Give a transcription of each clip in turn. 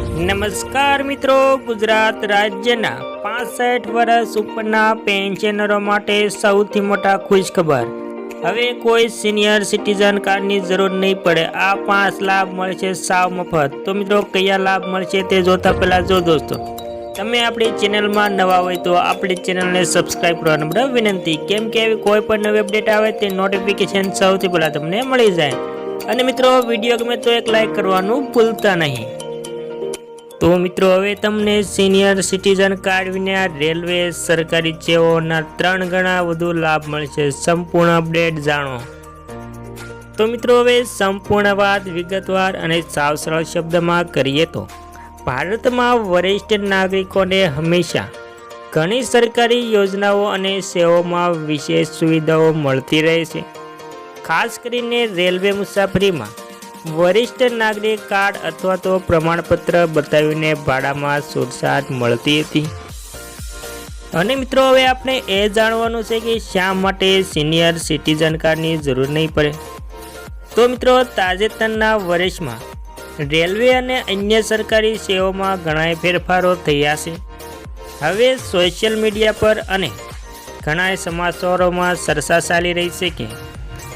નમસ્કાર મિત્રો, ગુજરાત રાજ્યના પાસઠ વર્ષ ઉપરના પેન્શનરો માટે સૌથી મોટા ખુશખબર. હવે કોઈ સિનિયર સિટીઝન કાર્ડની જરૂર નહીં પડે. આ પાંચ લાભ મળશે સાવ મફત. તો મિત્રો, કયા લાભ મળશે તે જોતા પહેલાં જો દોસ્તો, તમે આપણી ચેનલમાં નવા હોય તો આપણી ચેનલને સબસ્ક્રાઈબ કરવાની બરાબર વિનંતી. કેમ કે એવી કોઈ પણ નવી અપડેટ આવે તે નોટિફિકેશન સૌથી પહેલાં તમને મળી જાય. અને મિત્રો વીડિયો ગમે તો એક લાઈક કરવાનું ભૂલતા નહીં. તો મિત્રો, હવે તમને સિનિયર સિટીઝન કાર્ડ વિના રેલવે સરકારી સેવાઓના ત્રણ ગણા વધુ લાભ મળશે. સંપૂર્ણ અપડેટ જાણો. તો મિત્રો, હવે સંપૂર્ણ વાત વિગતવાર અને સાવ સરળ શબ્દમાં કરીએ તો, ભારતમાં વરિષ્ઠ નાગરિકોને હંમેશા ઘણી સરકારી યોજનાઓ અને સેવાઓમાં વિશેષ સુવિધાઓ મળતી રહે છે. ખાસ કરીને રેલવે મુસાફરીમાં વરિષ્ઠ નાગરિક કાર્ડ અથવા તો પ્રમાણપત્ર બતાવીને ભાડામાં છૂટછાટ મળતી હતી. અને મિત્રો, હવે આપણે એ જાણવાનું છે કે શા માટે સિનિયર સિટીઝન કાર્ડની જરૂર નહીં પડે? તો મિત્રો, તાજેતરના વર્ષમાં રેલવે અને અન્ય સરકારી સેવાઓમાં ઘણા ફેરફારો થયા છે. હવે સોશિયલ મીડિયા પર અને ઘણા સમાચારોમાં ચર્ચા ચાલી રહી છે કે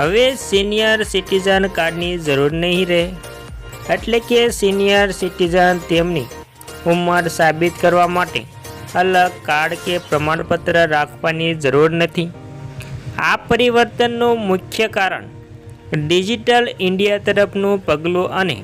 હવે સિનિયર સિટીઝન કાર્ડની જરૂર નહીં રહે. એટલે કે સિનિયર સિટીઝન તેમની ઉંમર સાબિત કરવા માટે અલગ કાર્ડ કે પ્રમાણપત્ર રાખવાની જરૂર નથી. આ પરિવર્તનનું મુખ્ય કારણ ડિજિટલ ઇન્ડિયા તરફનું પગલું અને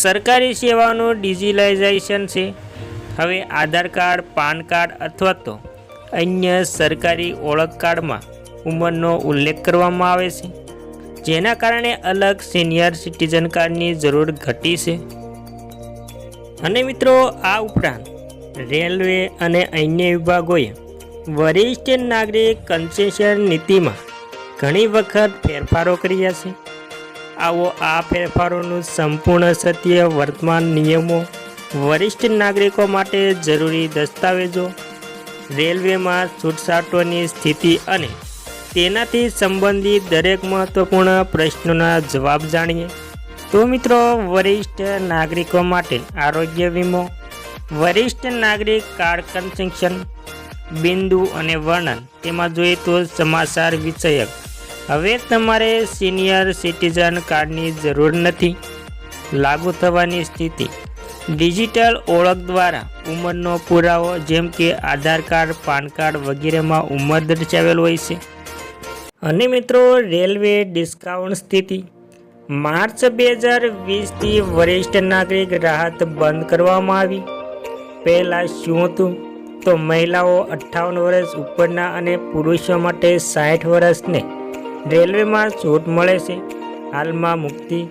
સરકારી સેવાનું ડિજિટલાઇઝેશન છે. હવે આધાર કાર્ડ, પાન કાર્ડ અથવા તો અન્ય સરકારી ઓળખ કાર્ડમાં ઉંમરનો ઉલ્લેખ કરવામાં આવે છે, જેના કારણે અલગ સિનિયર સિટીઝન કાર્ડની જરૂર ઘટી છે. અને મિત્રો, આ ઉપરાંત રેલવે અને અન્ય વિભાગોએ વરિષ્ઠ નાગરિક કન્સેશન નીતિમાં ઘણી વખત ફેરફારો કર્યા છે. આવો આ ફેરફારોનું સંપૂર્ણ સત્ય વર્તમાન નિયમો વરિષ્ઠ નાગરિકો માટે જરૂરી દસ્તાવેજો, રેલવેમાં છૂટછાટોની સ્થિતિ અને તેનાથી સંબંધિત દરેક મહત્વપૂર્ણ પ્રશ્નોના જવાબ જાણીએ. તો મિત્રો, વરિષ્ઠ નાગરિકો માટે આરોગ્ય વીમો, વરિષ્ઠ નાગરિક કાર્ડ કન્સેશન, બિંદુ અને વર્ણન, તેમાં જોઈએ તો સમાચાર વિષયક. હવે તમારે સિનિયર સિટીઝન કાર્ડની જરૂર નથી. લાગુ થવાની સ્થિતિ. ડિજિટલ ઓળખ દ્વારા ઉંમરનો પુરાવો, જેમ કે આધાર કાર્ડ, પાન કાર્ડ વગેરેમાં ઉંમર દર્શાવેલ હોય છે. અને મિત્રો, રેલવે ડિસ્કાઉન્ટ સ્થિતિ. માર્ચ બે હજાર વીસથી વરિષ્ઠ નાગરિક રાહત બંધ કરવામાં આવી. પહેલાં શું હતું? તો મહિલાઓ અઠ્ઠાવન વર્ષ ઉપરના અને પુરુષો માટે સાઠ વર્ષને રેલવેમાં છૂટ મળે છે. હાલમાં મુક્તિ.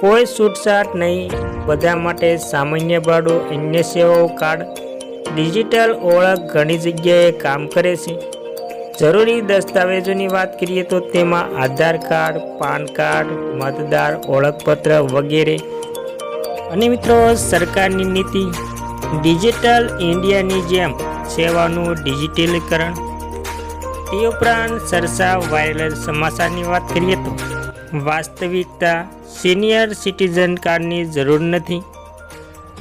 કોઈ છૂટછાટ નહીં. બધા માટે સામાન્ય ભાડું, અન્ય સેવાઓ કાર્ડ. ડિજિટલ ઓળખ ઘણી જગ્યાએ કામ કરે છે. જરૂરી દસ્તાવેજોની વાત કરીએ તો તેમાં આધાર કાર્ડ, પાન કાર્ડ, મતદાર, ઓળખપત્ર વગેરે. અને મિત્રો, સરકારની નીતિ, ડિજિટલ ઇન્ડિયાની જેમ સેવાનું ડિજિટલીકરણ. તે ઉપરાંત સરસા વાયરલ સમાચારની વાત કરીએ તો વાસ્તવિકતા સિનિયર સિટીઝન કાર્ડની જરૂર નથી.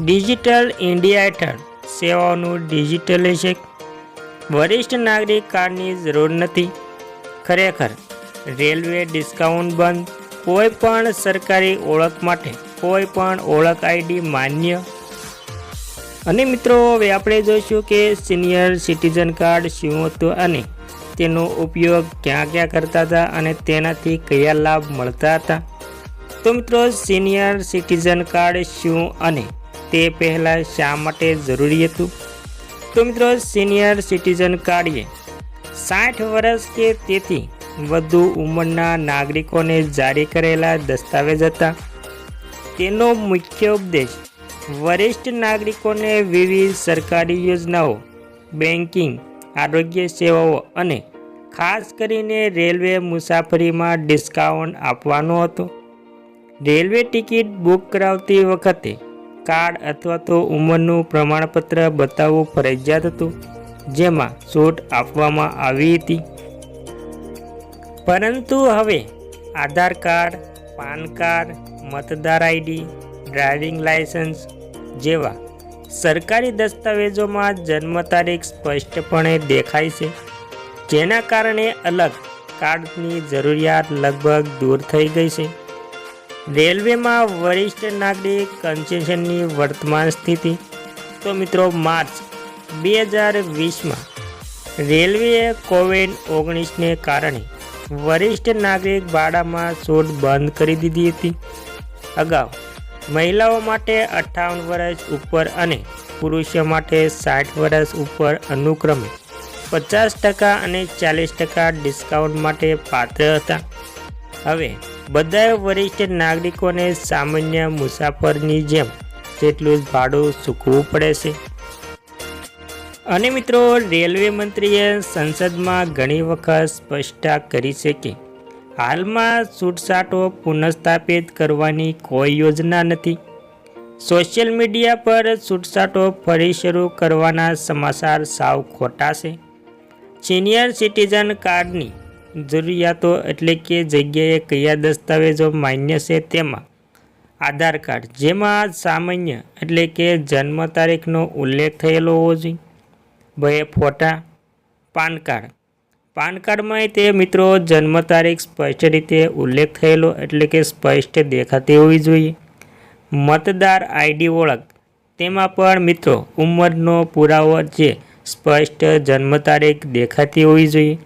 ડિજિટલ ઇન્ડિયા હેઠળ સેવાઓનું ડિજિટલાઇઝેશન વરિષ્ઠ નાગરિક કાર્ડની જરૂર નથી. ખરેખર, રેલવે ડિસ્કાઉન્ટ બંધ કોઈ પણ સરકારી ઓળખ માટે કોઈ પણ ઓળખ આઈડી માન્ય. અને મિત્રો, હવે આપણે જોઈશું કે સિનિયર સિટીઝન કાર્ડ શું હતું અને તેનો ઉપયોગ ક્યાં ક્યાં કરતા હતા અને તેનાથી કયા લાભ મળતા હતા. તો મિત્રો, સિનિયર સિટીઝન કાર્ડ શું અને તે પહેલાં શા માટે જરૂરી હતું? તો મિત્રો સિનિયર સિટીઝન કાર્ડે સાઠ વર્ષ કે તેથી વધુ ઉંમરના નાગરિકોને જારી કરેલા દસ્તાવેજ હતા. તેનો મુખ્ય ઉપદેશ, વરિષ્ઠ નાગરિકોને વિવિધ સરકારી યોજનાઓ બેન્કિંગ આરોગ્ય સેવાઓ અને ખાસ કરીને રેલવે મુસાફરીમાં ડિસ્કાઉન્ટ આપવાનો હતો. રેલવે ટિકિટ બુક કરાવતી વખતે કાર્ડ અથવા તો ઉંમરનું પ્રમાણપત્ર બતાવવું ફરજિયાત હતું, જેમાં છૂટ આપવામાં આવી હતી. પરંતુ હવે આધાર કાર્ડ, પાન કાર્ડ, મતદાર આઈડી, ડ્રાઇવિંગ લાયસન્સ જેવા સરકારી દસ્તાવેજોમાં જન્મ તારીખ સ્પષ્ટપણે દેખાય છે, જેના કારણે અલગ કાર્ડની જરૂરિયાત લગભગ દૂર થઈ ગઈ છે. રેલવેમાં વરિષ્ઠ નાગરિક કન્સેશનની વર્તમાન સ્થિતિ. તો મિત્રો, માર્ચ બે હજાર વીસમાં રેલવેએ કોવિડ ઓગણીસને કારણે વરિષ્ઠ નાગરિક ભાડામાં છૂટ બંધ કરી દીધી હતી. અગાઉ મહિલાઓ માટે અઠ્ઠાવન વર્ષ ઉપર અને પુરુષો માટે સાઠ વર્ષ ઉપર અનુક્રમે પચાસ ટકા અને ચાલીસ ટકા ડિસ્કાઉન્ટ માટે પાત્ર હતા. હવે બધાએ વરિષ્ઠ નાગરિકોને સામાન્ય મુસાફરની જેમ તેટલું જ ભાડું ચૂકવું પડે છે. અને મિત્રો, રેલવે મંત્રીએ સંસદમાં ઘણી વખત સ્પષ્ટતા કરી છે કે હાલમાં છૂટછાટો પુનઃસ્થાપિત કરવાની કોઈ યોજના નથી. સોશિયલ મીડિયા પર છૂટછાટો ફરી શરૂ કરવાના સમાચાર સાવ ખોટા છે. સિનિયર સિટીઝન કાર્ડની જરૂરિયાતો એટલે કે જગ્યાએ કયા દસ્તાવેજો માન્ય છે તેમાં આધાર કાર્ડ, જેમાં સામાન્ય એટલે કે જન્મ તારીખનો ઉલ્લેખ થયેલો હોવો જોઈએ. બે, ફોટા, પાન કાર્ડ. પાન કાર્ડમાં તે મિત્રો જન્મ તારીખ સ્પષ્ટ રીતે ઉલ્લેખ થયેલો એટલે કે સ્પષ્ટ દેખાતી હોવી જોઈએ. મતદાર આઈડી ઓળખ. તેમાં પણ મિત્રો ઉંમરનો પુરાવો જે સ્પષ્ટ જન્મ તારીખ દેખાતી હોવી જોઈએ.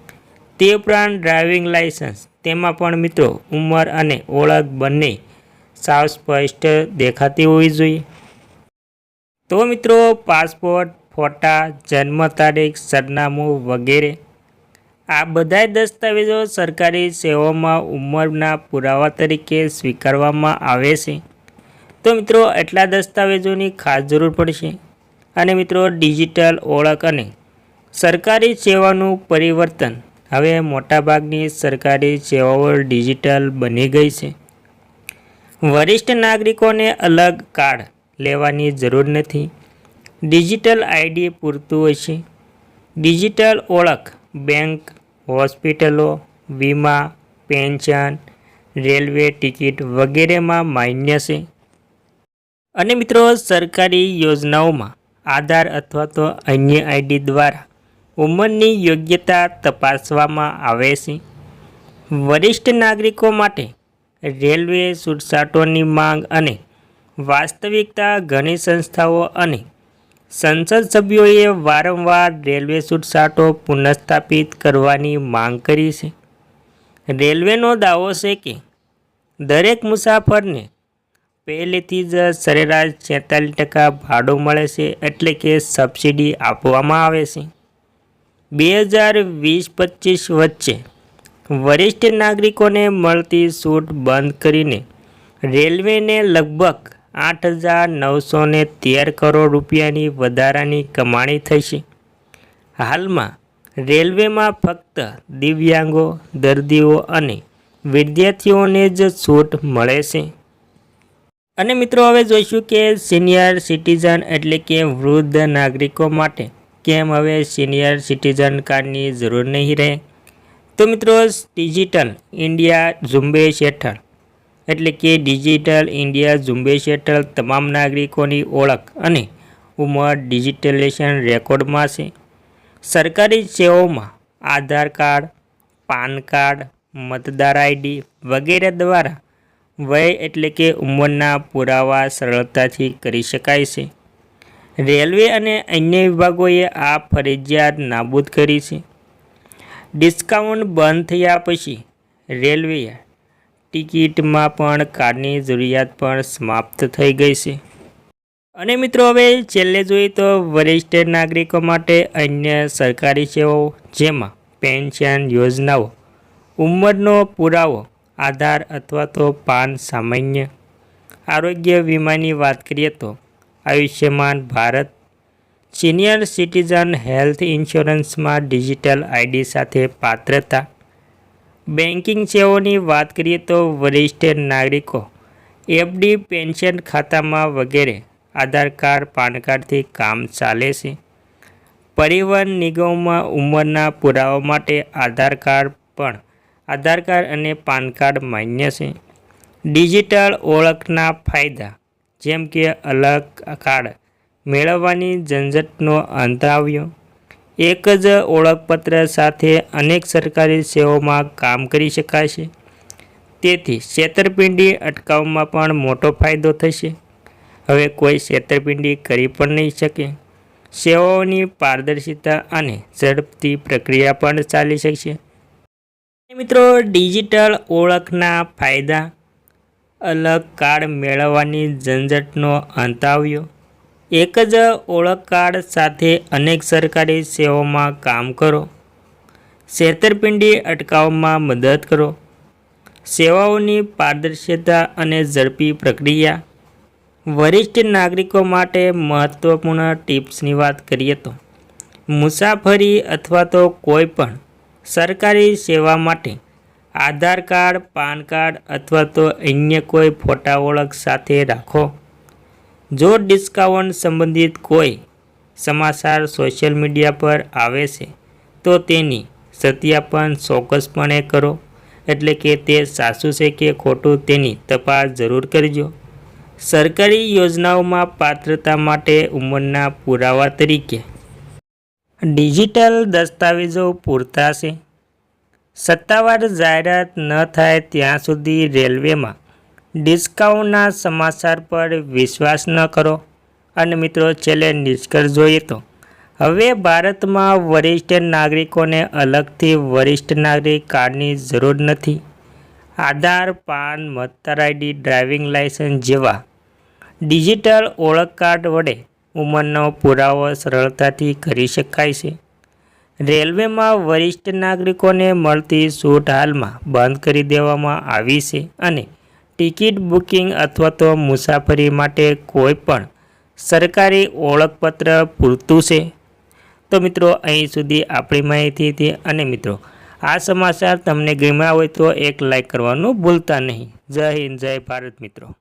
તે ઉપરાંત ડ્રાઇવિંગ લાઇસન્સ. તેમાં પણ મિત્રો, ઉંમર અને ઓળખ બંને સાવ સ્પષ્ટ દેખાતી હોવી જોઈએ. તો મિત્રો, પાસપોર્ટ, ફોટા, જન્મ તારીખ, સરનામું વગેરે. આ બધાય દસ્તાવેજો સરકારી સેવાઓમાં ઉંમરના પુરાવા તરીકે સ્વીકારવામાં આવે છે. તો મિત્રો, એટલા દસ્તાવેજોની ખાસ જરૂર પડશે. અને મિત્રો, ડિજિટલ ઓળખ અને સરકારી સેવાનું પરિવર્તન હવે મોટાભાગની સરકારી સેવાઓ ડિજિટલ બની ગઈ છે. વરિષ્ઠ નાગરિકોને અલગ કાર્ડ લેવાની જરૂર નથી. ડિજિટલ આઈડી પૂરતું હશે ડિજિટલ ઓળખ, બેંક, હોસ્પિટલો, વીમા, પેન્શન, રેલવે ટિકિટ વગેરેમાં માન્ય છે. અને મિત્રો, સરકારી યોજનાઓમાં આધાર અથવા તો અન્ય આઈડી દ્વારા ઉંમરની યોગ્યતા તપાસવામાં આવે છે. વરિષ્ઠ નાગરિકો માટે રેલવે છૂટછાટોની માંગ અને વાસ્તવિકતા ઘણી સંસ્થાઓ અને સંસદ સભ્યોએ વારંવાર રેલવે છૂટછાટો પુનઃસ્થાપિત કરવાની માંગ કરી છે. રેલવેનો દાવો છે કે દરેક મુસાફરને પહેલેથી જ સરેરાશ છેતાલીસ ટકા ભાડું મળે છે એટલે કે સબસિડી આપવામાં આવે છે. બે હજાર વીસ પચીસ વચ્ચે વરિષ્ઠ નાગરિકોને મળતી છૂટ બંધ કરીને રેલવેને લગભગ આઠ હજાર નવસો ને તેર કરોડ રૂપિયાની વધારાની કમાણી થશે. હાલમાં રેલવેમાં ફક્ત દિવ્યાંગો, દર્દીઓ અને વિદ્યાર્થીઓને જ છૂટ મળે છે. અને મિત્રો, હવે જોઈશું કે સિનિયર સિટીઝન એટલે કે વૃદ્ધ નાગરિકો માટે કેમ હવે સિનિયર સિટીઝન કાર્ડની જરૂર નહીં રહે? તો મિત્રો ડિજિટલ ઇન્ડિયા ઝુંબેશ હેઠળ એટલે કે ડિજિટલ ઇન્ડિયા ઝુંબેશ હેઠળ તમામ નાગરિકોની ઓળખ અને ઉંમર ડિજિટલેશન રેકોર્ડમાં છે. સરકારી સેવાઓમાં આધાર કાર્ડ, પાન કાર્ડ, મતદાર આઈડી વગેરે દ્વારા વય એટલે કે ઉંમરના પુરાવા સરળતાથી કરી શકાય છે. રેલવે અને અન્ય વિભાગોએ આ ફરજિયાત નાબૂદ કરી છે. ડિસ્કાઉન્ટ બંધ થયા પછી રેલવેએ ટિકિટમાં પણ કાર્ડની જરૂરિયાત પણ સમાપ્ત થઈ ગઈ છે. અને મિત્રો, હવે છેલ્લે જોઈએ તો વરિષ્ઠ નાગરિકો માટે અન્ય સરકારી સેવાઓ, જેમાં પેન્શન યોજનાઓ, ઉંમરનો પુરાવો, આધાર અથવા તો પાન સામાન્ય, આરોગ્ય વીમાની વાત કરીએ તો Ayushman Bharat, senior citizen health ઇન્સ્યોરન્સમાં digital ID સાથે પાત્રતા. બેન્કિંગ સેવાઓની વાત કરીએ તો વરિષ્ઠ નાગરિકો, એફડી, પેન્શન ખાતામાં વગેરે આધાર કાર્ડ, પાન કાર્ડથી કામ ચાલે છે. પરિવહન નિગમમાં ઉંમરના પુરાવા માટે આધાર કાર્ડ પણ આધાર કાર્ડ અને પાન કાર્ડ માન્ય છે. ડિજિટલ ઓળખના ફાયદા જેમ કે અલગ કાર્ડ મેળવવાની ઝંઝટનો અંત આવ્યો એક જ ઓળખપત્ર સાથે અનેક સરકારી સેવાઓમાં કામ કરી શકાશે. તેથી છેતરપિંડી અટકાવવામાં પણ મોટો ફાયદો થશે. હવે કોઈ છેતરપિંડી કરી પણ નહીં શકે. સેવાઓની પારદર્શિતા અને ઝડપથી પ્રક્રિયા પણ ચાલી શકશે. મિત્રો, ડિજિટલ ઓળખના ફાયદા અલગ કાર્ડ મેળવવાની ઝંઝટનો અંત આવ્યો. એક જ ઓળખ કાર્ડ સાથે અનેક સરકારી સેવાઓમાં કામ કરો. છેતરપિંડી અટકાવવામાં મદદ કરો. સેવાઓની પારદર્શિતા અને ઝડપી પ્રક્રિયા. વરિષ્ઠ નાગરિકો માટે મહત્ત્વપૂર્ણ ટિપ્સની વાત કરીએ તો, મુસાફરી અથવા તો કોઈ પણ સરકારી સેવા માટે આધાર કાર્ડ, પાન કાર્ડ અથવા તો અન્ય કોઈ ફોટા ઓળખ સાથે રાખો. જો ડિસ્કાઉન્ટ સંબંધિત કોઈ સમાચાર સોશિયલ મીડિયા પર આવે છે, તો તેની સત્યાપન ચોક્કસપણે કરો. એટલે કે તે સાચું છે કે ખોટું તેની તપાસ જરૂર કરજો. સરકારી યોજનાઓમાં પાત્રતા માટે ઉંમરના પુરાવા તરીકે. ડિજિટલ દસ્તાવેજો પૂરતા છે. સત્તાવાર જાહેરાત ન થાય ત્યાં સુધી રેલવેમાં ડિસ્કાઉન્ટના સમાચાર પર વિશ્વાસ ન કરો. અને મિત્રો, છેલ્લે નિષ્કર્ષ જોઈએ તો, હવે ભારતમાં વરિષ્ઠ નાગરિકોને અલગથી વરિષ્ઠ નાગરિક કાર્ડની જરૂર નથી. આધાર, પાન, મતદાર આઈડી, ડ્રાઇવિંગ લાયસન્સ જેવા ડિજિટલ ઓળખ કાર્ડ વડે ઉંમરનો પુરાવો સરળતાથી કરી શકાય છે. રેલવેમાં વરિષ્ઠ નાગરિકોને મળતી છૂટ હાલમાં બંધ કરી દેવામાં આવી છે અને ટિકિટ બુકિંગ અથવા તો મુસાફરી માટે કોઈ પણ સરકારી ઓળખપત્ર પૂરતું છે. તો મિત્રો, અહીં સુધી આપણી માહિતી હતી અને મિત્રો, આ સમાચાર તમને ગમ્યા હોય તો એક લાઈક કરવાનું ભૂલતા નહીં. જય હિન્દ, જય ભારત મિત્રો.